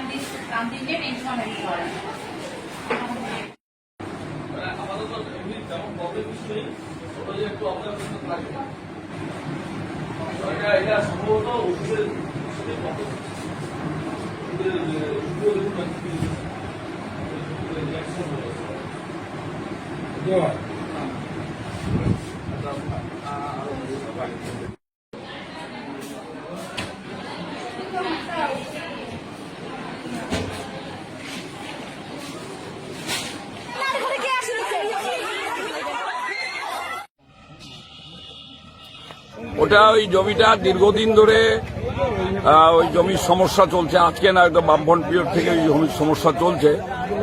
কান্দিতে tension হয়ে পড়ে আপাতত এমনি তেমন প্রবলেম কিছু নেই ওটা যে একটু আপনার জন্য থাকবে এটা এটা সম্ভবত ওষুধের ওষুধের কত ওষুধের ওষুধের দেখুন না কি ওষুধের reaction হলো। আচ্ছা, আ- আরও ওষুধ বাড়ি। ওটা ওই জমিটা দীর্ঘদিন ধরে ওই জমির সমস্যা চলছে। আজকে না একদম বামফ্রন্ট পিরিয়ড থেকে ওই জমির সমস্যা চলছে।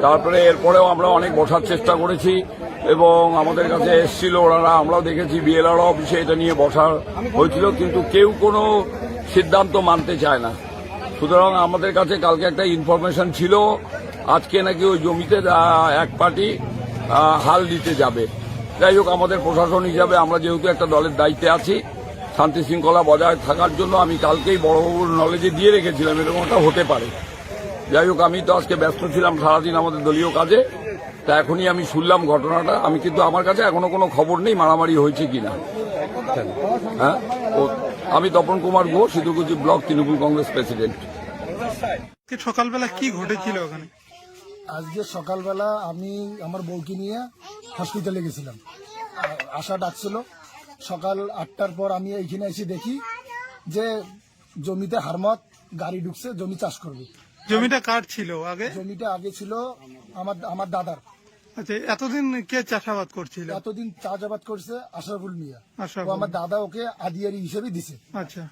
তারপরে এরপরেও আমরা অনেক বসার চেষ্টা করেছি এবং আমাদের কাছে এসছিল ওনারা, আমরাও দেখেছি বিএলআর অফিসে এটা নিয়ে বসার হয়েছিল, কিন্তু কেউ কোনো সিদ্ধান্ত মানতে চায় না। সুতরাং আমাদের কাছে কালকে একটা ইনফরমেশন ছিল, আজকে নাকি ওই জমিতে এক পার্টি হাল দিতে যাবে। যাই হোক, আমাদের প্রশাসন হিসাবে আমরা যেহেতু একটা দলের দায়িত্বে আছি শান্তি শৃঙ্খলা বজায় থাকার জন্য আমি কালকেই বড়বাবুর নলেজে দিয়ে রেখেছিলাম এরকমটা হতে পারে। যাই হোক আমি তো আজকে ব্যস্ত ছিলাম সারাদিন আমাদের দলীয় কাজে তা এখনই আমি শুনলাম ঘটনাটা। আমি কিন্তু আমার কাছে এখনও কোনো খবর নেই মারামারি হয়েছে কিনা। হ্যাঁ? ও আমি তপন কুমার ঘোষ সিধুকুচি ব্লক তৃণমূল কংগ্রেস প্রেসিডেন্ট। আজকে সকালবেলা কি ঘটেছিল ওখানে? আজকে সকালবেলা আমি আমার বউকে নিয়ে হসপিটালে গেছিলাম। আশা ডাকছিল। সকাল আটটার পর আমি এইখানে এসে দেখি যে জমিতে হারমত গাড়ি ঢুকছে জমি চাষ করবে। জমিটা কার ছিল আগে? জমিটা আগে ছিল আমার আমার দাদার। আচ্ছা এতদিন কে চাষাবাদ করছিল? এতদিন চাষাবাদ করছে আশরাফুল মিয়া। আমার দাদা ওকে আদিয়ারি হিসেবে দিছে। আচ্ছা।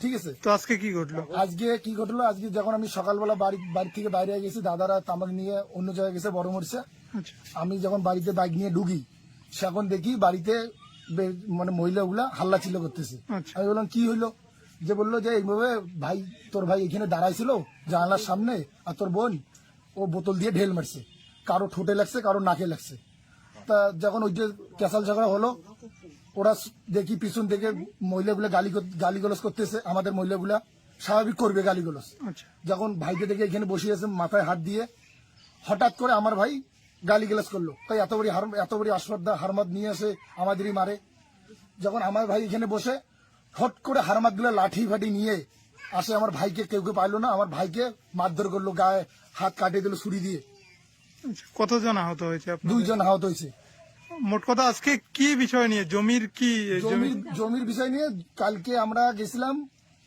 ঠিক আছে? তো আজকে কি ঘটলো? আজকে কি ঘটলো? আজকে যখন আমি সকালবেলা বাড়ি বাড়ি থেকে বাইরে গেছি দাদারা তামাক নিয়ে অন্য জায়গায় গেছে বড় মরছে আচ্ছা। আমি যখন বাড়িতে বাইক নিয়ে ঢুকি সেখন দেখি বাড়িতে মানে মহিলাগুলা হাল্লা চিল্লা করতেছে। আচ্ছা। আমি বললাম কি হইল? যে বলল যে এইভাবে ভাই তোর ভাই এখানে দাঁড়াইছিল জানালার সামনে আর তোর বোন ও বোতল দিয়ে ঢেল মারছে। কারও ঠোঁটে লাগছে কারও নাকে লাগছে। তা যখন ওই যে ক্যাসাল ঝগড়া হলো ওরা দেখি পিছন থেকে মহিলাগুলা গালি গালিগালাজ করতেছে আমাদের মহিলাগুলা স্বাভাবিক করবে গালিগালাজ। আচ্ছা। যখন ভাইকে দেখে এখানে বসিয়েছে মাথায় হাত দিয়ে হঠাৎ করে আমার ভাই গালি গালাজ করল। তাই এত বড় এত বড় আশ্রদ্ধা হারমাদ নিয়ে আসে আমাদেরই মারে। যখন আমার ভাই এখানে বসে হট করে হারমাদগুলো লাঠি ফাটি নিয়ে আসে আমার ভাইকে কেউ কেউ পাইলো না আমার ভাইকে মারধর করল গায়ে হাত কাটিয়ে দিল ছুরি দিয়ে। কতজন আহত হয়েছে দুইজন আহত হয়েছে। মোট কথা আজকে কি বিষয় নিয়ে? জমির কি? জমি জমির জমির বিষয় নিয়ে কালকে আমরা গেছিলাম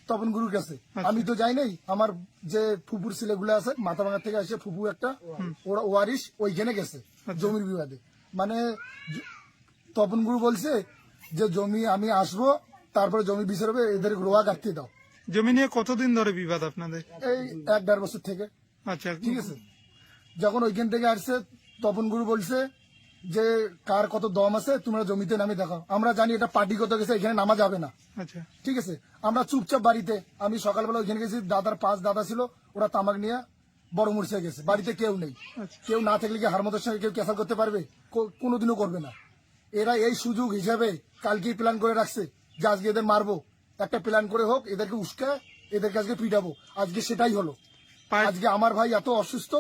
তপন গুরুর কাছে। আমি তো যাই নাই আমার যে ফুপুর ছেলেগুলো আছে মাথা ভাঙা থেকে আসে ফুপু একটা ওরা ওয়ারিশ ওইখানে গেছে জমির বিবাদে। মানে তপন গুরু বলছে যে জমি আমি আসব তারপরে জমি বিচার হবে এদের রোয়া কাটতে দাও। জমি নিয়ে কতদিন ধরে বিবাদ আপনাদের? এই এক দেড় বছর থেকে। আচ্ছা। ঠিক আছে? যখন ওইখান থেকে আসছে তপন গুরু বলছে যে কার কত দম আছে তোমরা জমিতে নামে দেখো আমরা জানি এটা পার্টিগত গেছে এখানে নামা যাবে না। আচ্ছা। ঠিক আছে? আমরা চুপচাপ বাড়িতে আমি সকালবেলা ওইখানে গেছি দাদার পাঁচ দাদা ছিল ওরা তামাক নিয়ে বড় মুরসে গেছে। বাড়িতে কেউ নেই। আচ্ছা। কেউ না থাকলে কি হারমতের সঙ্গে কেউ ক্যাসাল করতে পারবে? কোনোদিনও করবে না। এরা এই সুযোগ হিসাবে কালকেই প্ল্যান করে রাখছে যে আজকে এদের মারবো। একটা প্ল্যান করে হোক এদেরকে উস্কা এদেরকে আজকে পিটাবো। আজকে সেটাই হলো। আজকে আমার ভাই এত অসুস্থ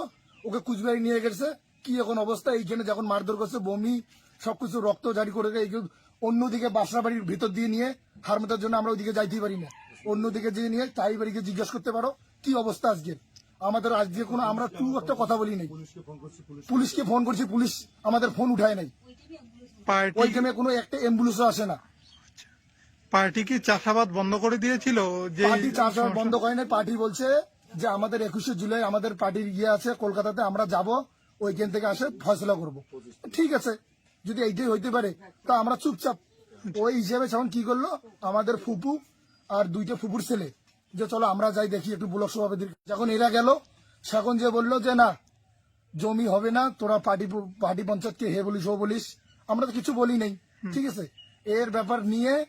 ওকে কুচবিহারি নিয়ে গেছে কি এখন অবস্থা? এইখানে যখন মারধর করছে বমি সবকিছু রক্ত জারি করে অন্যদিকে বাসা বাড়ির ভিতর দিয়ে নিয়ে হারমতার জন্য আমরা ওইদিকে যাইতেই পারি না। অন্যদিকে যে নিয়ে তাই বাড়িকে জিজ্ঞেস করতে পারো কি অবস্থা আজকে আমাদের আজকে কোনো আমরা টু একটা কথা বলি নাই। পুলিশকে ফোন করছি পুলিশ আমাদের ফোন উঠায় নাই। পার্টি ওই টাইমে কোনো একটা অ্যাম্বুলেন্সও আসে না। পার্টি কি চাষাবাদ বন্ধ করে দিয়েছিল? যে পার্টি চাষবাস বন্ধ করে নাই পার্টি বলছে যে আমাদের একুশে জুলাই আমাদের পার্টির ইয়ে আছে কলকাতাতে আমরা যাব ওইখান থেকে আসে ফয়সলা করব। ঠিক আছে যদি এইটাই হইতে পারে তা আমরা চুপচাপ। ওই হিসেবে যখন কি করল? আমাদের ফুপু আর দুইটা ফুপুর ছেলে। যে চলো আমরা যাই দেখি একটু ব্লক সভাপতির যখন এরা গেল সেখন যে বলল যে না জমি হবে না তোরা পার্টি পার্টি পঞ্চায়েতকে হে বলিস ও বলিস। আমরা তো কিছু বলি নাই। ঠিক আছে? এর ব্যাপার নিয়ে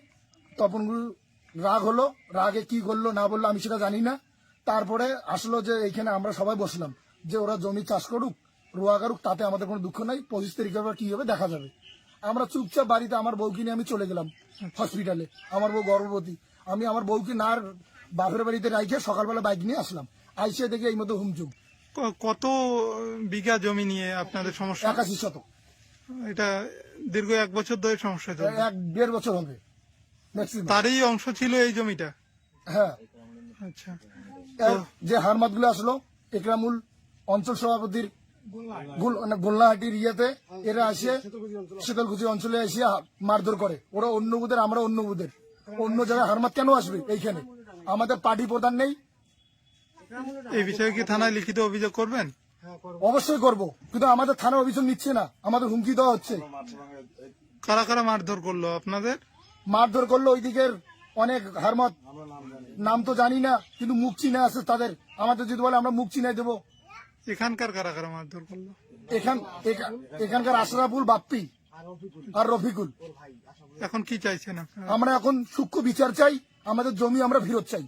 তপন গুরু রাগ হলো। রাগে কি করল না বলল আমি সেটা জানি না। তারপরে আসলো যে এইখানে আমরা সবাই বসলাম। যে ওরা জমি চাষ করুক রোয়া করুক তাতে আমাদের কোনো দুঃখ নাই। পঁচিশ তারিখের পর কি হবে দেখা যাবে। আমরা চুপচাপ বাড়িতে আমার বউকে নিয়ে আমি চলে গেলাম হসপিটালে আমার বউ গর্ভবতী। আমি আমার বউকে না বাপের বাড়িতে রাইখে সকালবেলা বাইক নিয়ে আসলাম। আইসে দেখে এই মতো হুমচুম। ক- কত বিঘা জমি নিয়ে আপনাদের সমস্যা? একাশি শতক। এটা দীর্ঘ এক বছর ধরে সমস্যা চলছে। এক দেড় বছর হবে। তারই অংশ ছিল এই জমিটা? হ্যাঁ। আচ্ছা। যে হারমাতগুলো আসলো একরামুল অঞ্চল সভাপতির গোল্লাহাটির ইয়েতে এরা আসে শীতলকুচি অঞ্চলে এসে মারধর করে। ওরা অন্য বুধের আমরা অন্য বুধের অন্য জায়গায় হারমাত কেন আসবে এইখানে? আমাদের পার্টি প্রধান নেই। এই বিষয়ে কি থানায় লিখিত অভিযোগ করবেন? অবশ্যই করব কিন্তু আমাদের থানা অভিযোগ নিচ্ছে না। আমাদের হুমকি দেওয়া হচ্ছে। কারা কারা মারধর করল আপনাদের? মারধর করল ওই দিকের অনেক হারমত। নাম তো জানি না কিন্তু মুখ চিনে আছে তাদের। আমাদের যদি বলে আমরা মুখ চিনে দেবো। এখানকার কারা কারা মারধর করল। এখান এখানকার আশরাফুল বাপ্পি আর রফিকুল। এখন কি চাইছেন আমরা এখন সূক্ষ্ম বিচার চাই আমাদের জমি আমরা ফেরত চাই।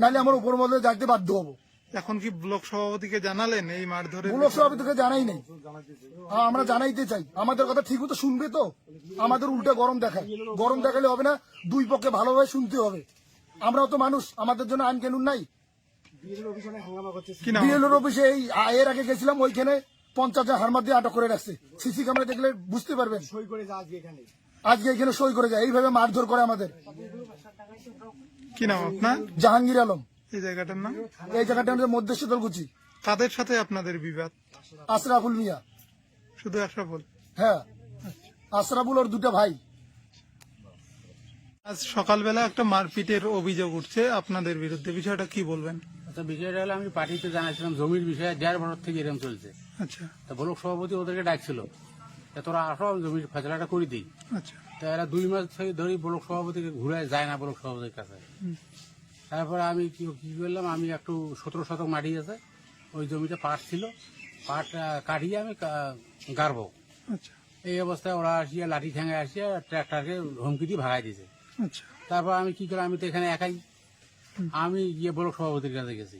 নাহলে আমরা উপর মধ্যে যাইতে বাধ্য হব। এখন কি ব্লক সভাপতিকে জানালেন এই মারধরের ব্লক সভাপতিকে জানাই নেই। হ্যাঁ, আমরা জানাইতে চাই। আমাদের কথা ঠিক মতো শুনবে তো। আমাদের উল্টে গরম দেখায়। গরম দেখালে হবে না দুই পক্ষে ভালোভাবে শুনতে হবে। আমরাও তো মানুষ আমাদের জন্য আইন কানুন নাই। বিএলওর অফিসে এই এর আগে গেছিলাম ওইখানে পঞ্চাশ জন হারমাত দিয়ে আটক করে রাখছে। সিসি ক্যামেরা দেখলে বুঝতে পারবেন। আজকে এখানে। সই করে যায় এইভাবে মারধর করে আমাদের। কি নাম আপনার? জাহাঙ্গীর আলম। এই জায়গাটার নাম? এই জায়গাটা আমাদের মধ্যে শীতলকুচি। কাদের সাথে আপনাদের বিবাদ? আশরাফুল মিয়া। শুধু আশরাফুল? হ্যাঁ। আশরাফুল ওর দুটো ভাই। আজ সকালবেলা একটা মারপিটের অভিযোগ উঠছে আপনাদের বিরুদ্ধে। বিষয়টা কি বলবেন? আচ্ছা বিষয়টা হলো আমি পার্টিতে জানাইছিলাম জমির বিষয়ে দেড় বছর থেকে এরকম চলছে। আচ্ছা। তা ব্লক সভাপতি ওদেরকে ডাকছিল তা তোরা আসো জমির ফেসলাটা করে দিই। আচ্ছা। তা এরা দুই মাস থেকে ধরে ব্লক সভাপতিকে ঘুরে যায় না ব্লক সভাপতির কাছে। তারপরে আমি কি কি করলাম আমি একটু সতেরো শতক মাটি আছে ওই জমিটা পাট ছিল পাট কাটিয়ে আমি গাড়বো। আচ্ছা। এই অবস্থায় ওরা আসিয়া লাঠি ঠ্যাঙে আসিয়া ট্র্যাক্টরকে হুমকি দিয়ে ভাগাই দিয়েছে। আচ্ছা। তারপর আমি কি করলাম আমি তো এখানে একাই আমি গিয়ে ব্লক সভাপতির কাছে গেছি।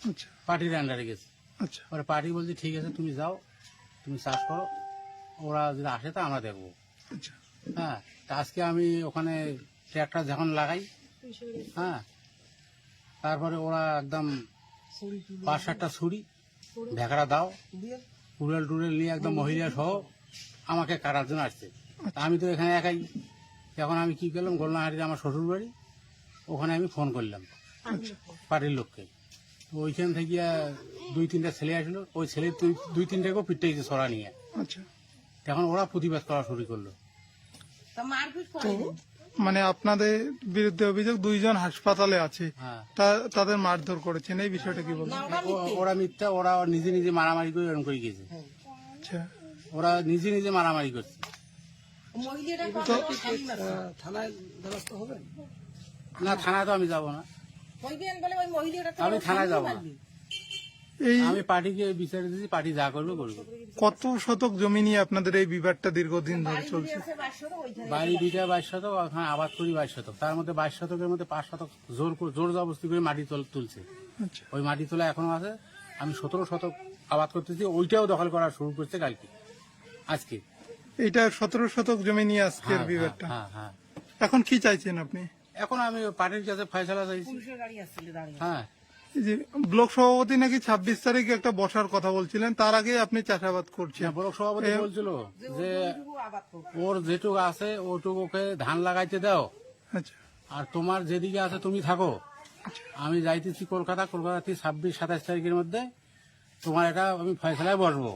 আচ্ছা। পার্টির আন্ডারে গেছি। আচ্ছা। পরে পার্টি বলছে ঠিক আছে তুমি যাও তুমি চাষ করো ওরা যদি আসে তা আমরা দেখব। আচ্ছা। হ্যাঁ তা আজকে আমি ওখানে ট্র্যাক্টর যখন লাগাই হ্যাঁ তারপরে ওরা একদম পাঁচ সাতটা ছুরি ভেকড়া দাও টুরেল টুরেল নিয়ে একদম মহিলা সহ আমাকে কাটার জন্য আসছে। আমি তো এখানে একাই। এখন আমি কি করলাম গোলনাহাটিতে আমার শ্বশুর বাড়ি ওখানে আমি ফোন করলাম। পার্টির লোককে। ওইখান থেকে দুই তিনটা ছেলে আসলো। ওই ছেলে দুই দুই তিনটাকেও গেছে সরা নিয়ে। আচ্ছা। তখন ওরা প্রতিবাদ করা শুরু করল। তো মানে আপনাদের বিরুদ্ধে অভিযোগ দুইজন হাসপাতালে আছে। হ্যাঁ। তা- তাদের মারধর করেছেন। এই বিষয়টা কি বলবেন ও- ওরা মিথ্যা ওরা নিজে নিজে মারামারি করে এরকম করে গেছে আচ্ছা। ওরা নিজে নিজে মারামারি করছে। না থানায় তো আমি যাব না। আমি থানায় যাব না। এই আমি পার্টিকে বিচারে দিয়েছি পার্টি যা করবে করবে। কত শতক জমি নিয়ে আপনাদের এই বিবাদটা দীর্ঘদিন ধরে চলছে? বাড়ি দুইটা বাইশ শতক ওখানে আবাদ করি বাইশ শতক। তার মধ্যে বাইশ শতকের মধ্যে পাঁচ শতক জোর করে- জোর জবস্তি করে মাটি তোল- তুলছে। আচ্ছা। ওই মাটি তোলা এখনও আছে। আমি সতেরো শতক আবাদ করতেছি ওইটাও দখল করা শুরু করছে কালকে আজকে। এইটা সতেরো শতক জমি নিয়ে আজকের হ্যাঁ, বিবাদটা। হ্যাঁ হ্যাঁ। এখন কি চাইছেন আপনি? এখন আমি পার্টির কাছে ফয়সলা চাইছি। হ্যাঁ। এই যে ব্লক সভাপতি নাকি ছাব্বিশ তারিখে একটা বসার কথা বলছিলেন তার আগে আপনি চাষাবাদ করছেন। না, ব্লক সভাপতি বলছিল যে ওর যেটুকু আছে ওটুকু ওকে ধান লাগাইতে দাও। আচ্ছা। আর তোমার যেদিকে আছে তুমি থাকো। আমি যাইতেছি কলকাতা কলকাতা থেকে ছাব্বিশ সাতাশ তারিখের মধ্যে তোমার এটা আমি ফয়সলায় বসবো।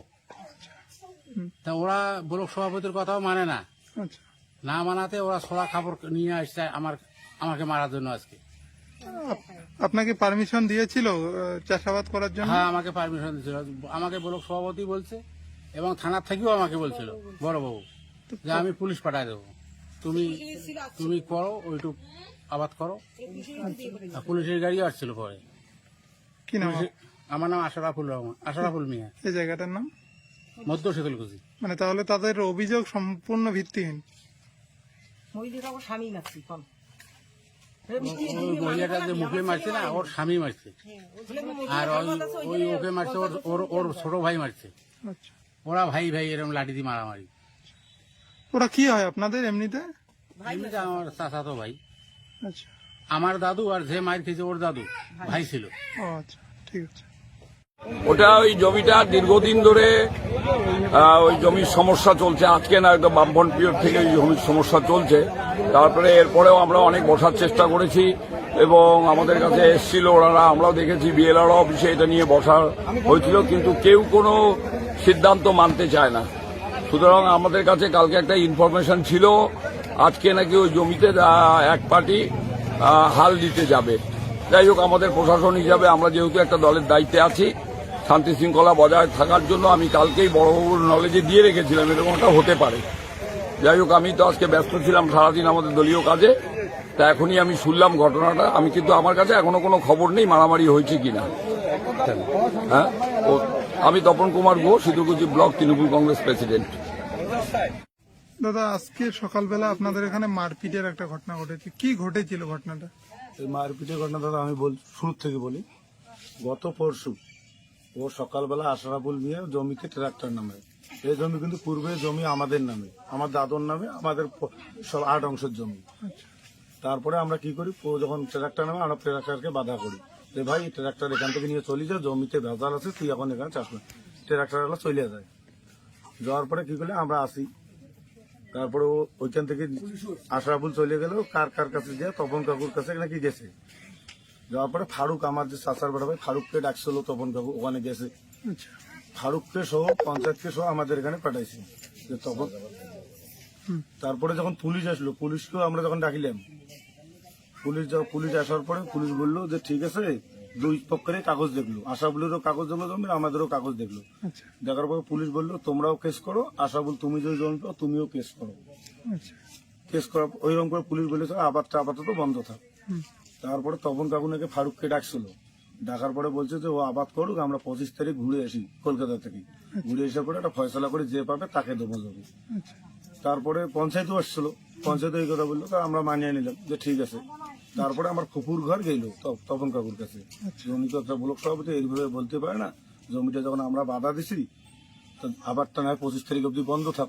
তা ওরা ব্লক সভাপতির কথাও মানে না। আচ্ছা। না মানাতে ওরা ছোড়া খাবার নিয়ে আসছে আমার আমাকে মারার জন্য আজকে। আপনাকে পারমিশন দিয়েছিল চাষাবাদ করার জন্য? হ্যাঁ আমাকে পারমিশন দিয়েছিল। আমাকে ব্লক সভাপতি বলছে এবং থানার থেকেও আমাকে বলছিল বড় বাবু যে আমি পুলিশ পাঠায় দেবো। তুমি তুমি করো ওইটুক আবাদ করো। পুলিশের গাড়িও আসছিল পরে। কি নাম? আমার নাম আশরাফুল রহমান আশরাফুল মিয়া। এই জায়গাটার নাম? মধ্য শীতলকুচি। মানে তাহলে তাদের অভিযোগ সম্পূর্ণ ভিত্তিহীন। মহিলাটাও স্বামী নাচ্ছি কম। ওই মহিলাটা যে মুখে মারছে না ওর স্বামী মারছে। আর ওই ওকে মারছে ওর ওর ওর ছোট ভাই মারছে। আচ্ছা। ওরা ভাই ভাই এরকম লাঠি দিয়ে মারামারি। ওরা কি হয় আপনাদের এমনিতে? এমনিতে আমার চাচাতো ভাই। আচ্ছা। আমার দাদু আর যে মার খেয়েছে ওর দাদু ভাই ছিল। ও আচ্ছা ঠিক আছে। ওটা ওই জমিটা দীর্ঘদিন ধরে ওই জমির সমস্যা চলছে। আজকে না, একদম বামফ্রন্ট পিরিয়ড থেকে ওই জমির সমস্যা চলছে। তারপরে এরপরেও আমরা অনেক বসার চেষ্টা করেছি এবং আমাদের কাছে এসেছিল, ওনারা, আমরাও দেখেছি, বিএলআর অফিসে এটা নিয়ে বসার হয়েছিল, কিন্তু কেউ কোনো সিদ্ধান্ত মানতে চায় না। সুতরাং আমাদের কাছে কালকে একটা ইনফরমেশন ছিল, আজকে নাকি ওই জমিতে এক পার্টি হাল দিতে যাবে। যাই হোক, আমাদের প্রশাসন হিসাবে আমরা যেহেতু একটা দলের দায়িত্বে আছি শান্তি শৃঙ্খলা বজায় থাকার জন্য আমি কালকেই বড়বাবুর নলেজে দিয়ে রেখেছিলাম এরকম এরকমটা হতে পারে। যাই হোক আমি তো আজকে ব্যস্ত ছিলাম সারাদিন আমাদের দলীয় কাজে। তা এখনই আমি শুনলাম ঘটনাটা। আমি কিন্তু আমার কাছে এখনও কোনো খবর নেই মারামারি হয়েছে কিনা। হ্যাঁ? ও আমি তপন কুমার ঘোষ সিধুকুচি ব্লক তৃণমূল কংগ্রেস প্রেসিডেন্ট। দাদা আজকে সকালবেলা আপনাদের এখানে মারপিটের একটা ঘটনা ঘটেছে। কি ঘটেছিল ঘটনাটা? মারপিটের ঘটনা দাদা আমি বল শুরু থেকে বলি। গত পরশু ও সকালবেলা আশরাফুল নিয়ে জমিতে ট্রাক্টর নামে। এই জমি কিন্তু পূর্বে জমি আমাদের নামে। আমার দাদর নামে আমাদের সব আট অংশের জমি। তারপরে আমরা কি করি? ও যখন ট্রাক্টর নামে আমরা ট্রাক্টরকে বাধা করি। যে ভাই ট্রাক্টর এখান থেকে নিয়ে চলে যা জমিতে ভেজাল আছে তুই এখন এখানে চাষ কর। ট্রাক্টর চলে যায়। যাওয়ার পরে কি করলে আমরা আসি। তারপরে ও ওইখান থেকে আশরাফুল চলে গেল কার কার কাছে যে তপন কাকুর কাছে নাকি গেছে। যাওয়ার পরে ফারুক আমার যে চাচার বেটা ভাই ফারুককে ডাকছিল তপন কাকু ওখানে গেছে। আচ্ছা। ফারুককে সহ পঞ্চায়েতকে সহ আমাদের এখানে পাঠাইছে। যে তখন তারপরে যখন পুলিশ আসলো পুলিশকেও আমরা যখন ডাকিলাম পুলিশ যখন পুলিশ আসার পরে পুলিশ বলল যে ঠিক আছে দুই পক্ষের কাগজ দেখল। আশাবুলেরও কাগজ দেখল জমির আমাদেরও কাগজ দেখল। আচ্ছা। দেখার পরে পুলিশ বলল তোমরাও কেস করো আশাবুল তুমি যদি জমি পাও তুমিও কেস করো। আচ্ছা। কেস করা ওইরকম করে পুলিশ বলেছে আবারটা আপাতত বন্ধ থাক। তারপরে তপন কাকু নাকি ফারুককে ডাকছিল। ডাকার পরে বলছে যে ও আবাদ করুক আমরা পঁচিশ তারিখ ঘুরে আসি কলকাতা থেকে। ঘুরে আসার পরে একটা ফয়সলা করে যে পাবে তাকে দেবো জমি আচ্ছা। তারপরে পঞ্চায়েতও আসছিল। পঞ্চায়েত এই কথা বলল তা আমরা মানিয়ে নিলাম যে ঠিক আছে। তারপরে আমার ফুপুর ঘর গেল তপন কাকুর কাছে। জমি তো একটা ব্লক সভাপতি এইভাবে বলতে পারে না জমিটা যখন আমরা বাধা দিছি তো আবারটা নয় পঁচিশ তারিখ অব্দি বন্ধ থাক।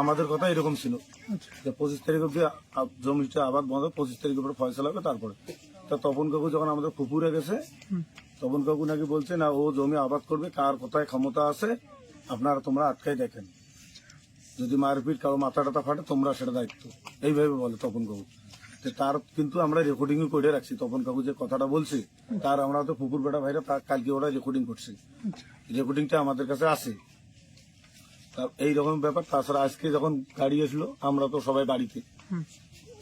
আমাদের কথা এরকম ছিল। আচ্ছা। যে পঁচিশ তারিখ অব্দি জমিটা আবাদ বন্ধ পঁচিশ তারিখের পরে ফয়সলা হবে তারপরে। তা তপন কাকু যখন আমাদের পুকুরে গেছে তপন কাকু নাকি বলছে না ও জমি আবাদ করবে কার কোথায় ক্ষমতা আছে আপনারা তোমরা আটকাই দেখেন। যদি মারপিট কারও মাথা টাথা ফাটে তোমরা সেটা দায়িত্ব। এইভাবে বলে তপন কাকু। তো তার কিন্তু আমরা রেকর্ডিং করে রাখছি। তপন কাকু যে কথাটা বলছি তার আমরা তো পুকুর বেটা ভাইরা কালকে ওরা রেকর্ডিং করছে। রেকর্ডিংটা আমাদের কাছে আছে। তার এইরকম ব্যাপার। তাছাড়া আজকে যখন গাড়ি এসলো আমরা তো সবাই বাড়িতে।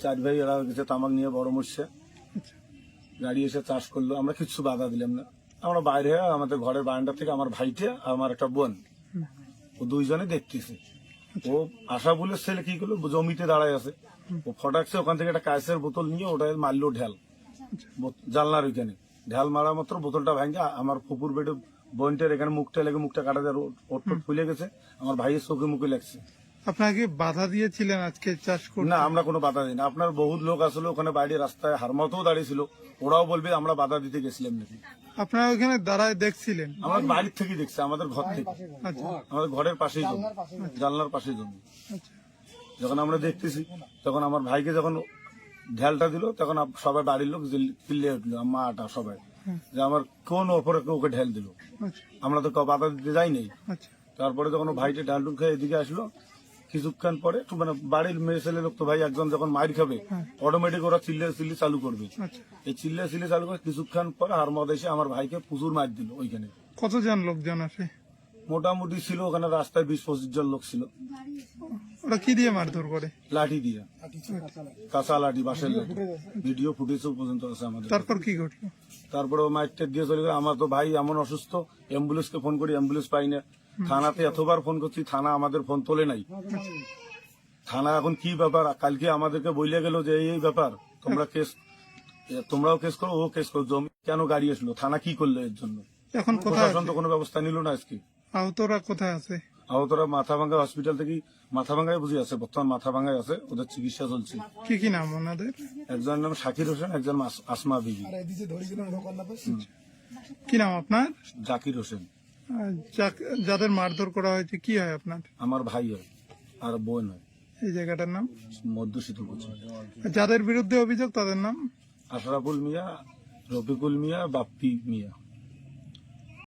চার ভাই এরা গেছে তামাক নিয়ে বড় মরছে। আচ্ছা। গাড়ি এসে চাষ করল আমরা কিচ্ছু বাধা দিলাম না। আমরা বাইরে আমাদের ঘরের বারান্দা থেকে আমার ভাইটা আর আমার একটা বোন ও দুইজনে দেখতেছে। ও আশা বলে ছেলে কি করল জমিতে দাঁড়ায় আছে। ও ফটাকছে ওখান থেকে একটা কাঁচের বোতল নিয়ে ওটা মারলো ঢেল। জানলার ওইখানে। ঢেল মারা মাত্র বোতলটা ভাঙে আমার ফুপুর বেডে বোনটার এখানে মুখটা লেগে মুখটা কাটা যায় ওট ফুলে গেছে। আমার ভাইয়ের চোখে মুখে লাগছে। আপনাকে বাধা দিয়েছিলেন আজকে চাষ করতে? না আমরা কোনো বাধা দিই না আপনার বহুত লোক আসলে ওখানে বাইরে রাস্তায় হারমাতেও দাঁড়িয়েছিল। ওরাও বলবে আমরা বাধা দিতে গেছিলাম নাকি। আপনারা ওখানে দাঁড়ায় দেখছিলেন? আমার বাড়ির থেকে দেখছে আমাদের ঘর থেকে। আচ্ছা। আমাদের ঘরের পাশেই জমি জানলার পাশেই জমি। আচ্ছা। যখন আমরা দেখতেছি তখন আমার ভাইকে যখন ঢেলটা দিল তখন সবাই বাড়ির লোক জিল- উঠল মা আটা সবাই। যে আমার কোন ওপরে ওকে ঢেল দিল। আচ্ছা। আমরা তো বাধা দিতে যাইনি। আচ্ছা। তারপরে যখন ভাইটা ডাল ডুল খেয়ে এদিকে আসলো কিছুক্ষণ পরে মানে বাড়ির মেয়ে ছেলে লোক তো ভাই একজন যখন মার খাবে অটোমেটিক ওরা চিল্লে চিল্লি চালু করবে। আচ্ছা। এই চিল্লে চিল্লি চালু করে কিছুক্ষণ পরে হারমদ এসে আমার ভাইকে প্রচুর মার দিল ওইখানে। কতজন লোকজন আসে? মোটামুটি ছিল ওখানে রাস্তায় বিশ পঁচিশ জন লোক ছিল। ওরা কি দিয়ে মারধর করে? লাঠি দিয়ে। কাঁচা লাঠি লাঠি। ভিডিও ফুটেজও পর্যন্ত আছে আমাদের। তারপর কি ঘটলো? তারপরে ও মাইকটা দিয়ে চলে গেল। আমার তো ভাই এমন অসুস্থ অ্যাম্বুলেন্সকে ফোন করি অ্যাম্বুলেন্স পাই না। থানাতে এতবার ফোন করছি থানা আমাদের ফোন তোলে নাই। থানা এখন কি ব্যাপার? কালকে আমাদেরকে বইলে গেল যে এই ব্যাপার তোমরা কেস তোমরাও কেস করো ও কেস করো। জমি কেন গাড়ি আসলো? থানা কি করল এর জন্য? এখন প্রশাসন তো কোনো ব্যবস্থা নিল না আজকে। আহতরা কোথায় আছে? আহতরা মাথাভাঙ্গা হসপিটাল থেকে মাথাভাঙ্গায় বুঝে আছে বর্তমান মাথা মাথাভাঙ্গায় আছে ওদের চিকিৎসা চলছে। কি কি নাম ওনাদের? একজনের নাম শাকির হোসেন একজন আস- আসমা বিবি। কি নাম আপনার? জাকির হোসেন। যাদের মারধর করা হয়েছে কি হয় আপনার? আমার ভাই হয় আর বোন হয়। এই জায়গাটার নাম? মধ্য শীতলকুচি যাদের বিরুদ্ধে অভিযোগ তাদের নাম? আশরাফুল মিয়া রফিকুল মিয়া বাপ্পি মিয়া।